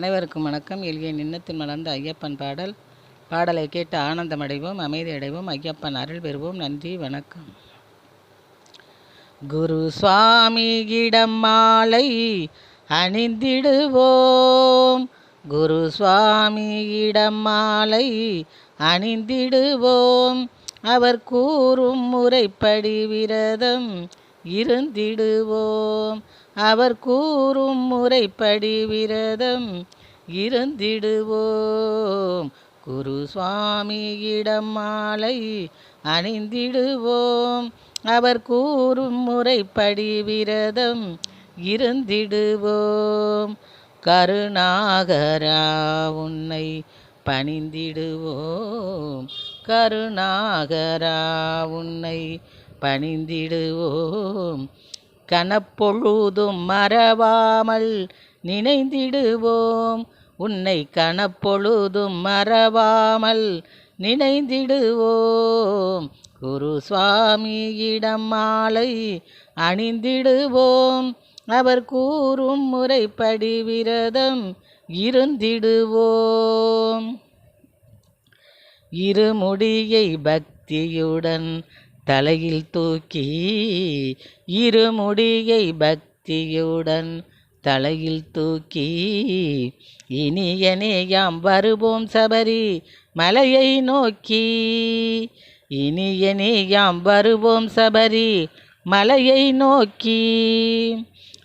அனைவருக்கும் வணக்கம். எளிய நின்னத்தில் மலர்ந்த ஐயப்பன் பாடல். பாடலை கேட்டு ஆனந்தமடைவோம் அமைதி அடைவோம் ஐயப்பன் அருள் பெறுவோம். நன்றி வணக்கம். குரு சுவாமியிடம் மாலை அணிந்திடுவோம். குரு சுவாமியிடம் மாலை அணிந்திடுவோம். அவர் கூறும் முறைப்படி விரதம் இருந்திடுவோம். அவர் கூறும் முறைப்படி விரதம் இருந்திடுவோம். குரு சுவாமியிடம் மாலை அணிந்திடுவோம். அவர் கூறும் முறைப்படி விரதம் இருந்திடுவோம். கருணாகரா உன்னை பணிந்திடுவோம். கருணாகரா உன்னை பணிந்திடுவோம். கனப்பொழுதும் மறவாமல் நினைந்திடுவோம். உன்னை கனப்பொழுதும் மறவாமல் நினைந்திடுவோம். குரு சுவாமியிடம் மாலை அணிந்திடுவோம். அவர் கூறும் முறைப்படி விரதம் இருந்திடுவோம். இருமுடியை பக்தியுடன் தலையில் தூக்கி இருமுடியை பக்தியுடன் தலையில் தூக்கி இனியனேயாம் வருவோம் சபரி மலையை நோக்கி இனியனேயாம் வருவோம் சபரி மலையை நோக்கி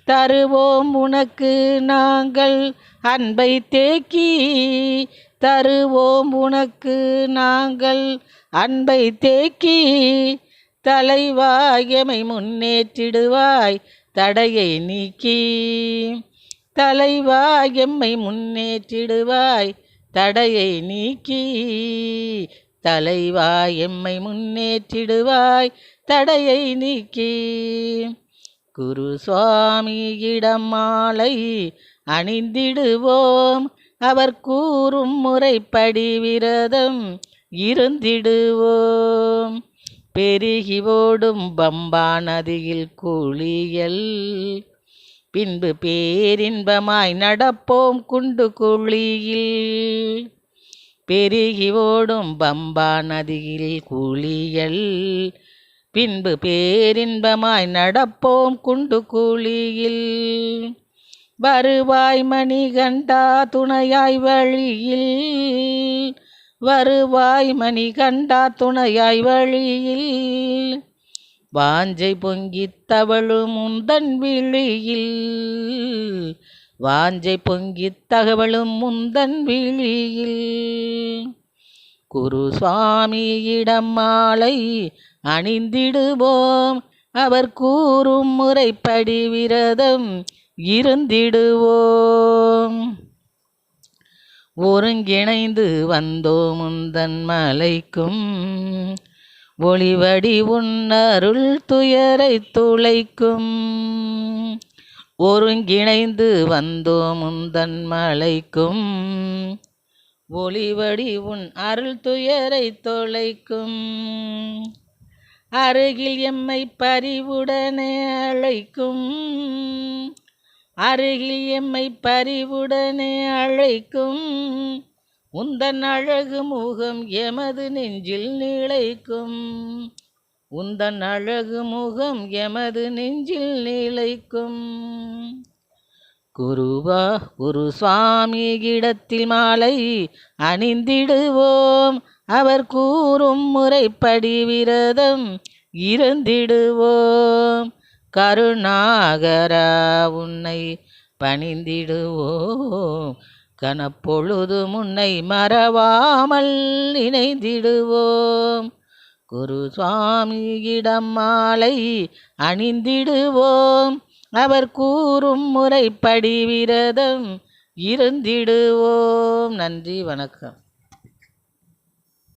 தருவோம் உனக்கு நாங்கள் அன்பை தேக்கி தருவோம் உனக்கு நாங்கள் அன்பை தேக்கி தலைவாயமை முன்னேற்றிடுவாய் தடையை நீக்கி. தலைவாயம்மை முன்னேற்றிடுவாய் தடையை நீக்கி. தலைவாயம்மை முன்னேற்றிடுவாய் தடையை நீக்கி. குரு சுவாமியிடம் மாலை அணிந்திடுவோம் அவர் கூறும் முறைப்படி விரதம் இருந்திடுவோம். பெருகி ஓடும் பம்பா நதியில் குளியல். பின்பு பேரின்பமாய் நடப்போம் குண்டு குழியில். பெருகி ஓடும் பம்பா நதியில் குளியல். பின்பு பேரின்பமாய் நடப்போம் குண்டு குழியில். வருவாய் மணிகண்டா துணையாய் வழியில். வருவாய் மணி கண்டா துணையாய் வழியில். வாஞ்சை பொங்கித் தவழும் முந்தன் விழியில். வாஞ்சை பொங்கித்தகவளும் முந்தன் விழியில். குரு சுவாமியிடம் மாலை அணிந்திடுவோம். அவர் கூறும் முறைப்படி விரதம் இருந்திடுவோம். ஒருங்கிணைந்து வந்தோம் முந்தன் மலைக்கும். ஒளிவடி உன்னருள் துயரை துளைக்கும். ஒருங்கிணைந்து வந்தோம் முந்தன் மலைக்கும். ஒளிவடி உன் அருள் துயரை தொலைக்கும் அருகில் எம்மை பறிவுடனே அழைக்கும். அருகில் எம்மை பறிவுடனே அழைக்கும். உந்தன் அழகு முகம் எமது நெஞ்சில் நிலைக்கும். உந்தன் அழகு முகம் எமது நெஞ்சில் நிலைக்கும். குருவா குரு சுவாமி இடத்தில் மாலை அணிந்திடுவோம். அவர் கூறும் முறைப்படி விரதம் இருந்திடுவோம். கருணாகரா உன்னை பணிந்திடுவோம். கனப்பொழுது முன்னை மறவாமல் இணைந்திடுவோம் குரு சுவாமியிடம் மாலை அணிந்திடுவோம். அவர் கூறும் முறைப்படி விரதம் இருந்திடுவோம். நன்றி வணக்கம்.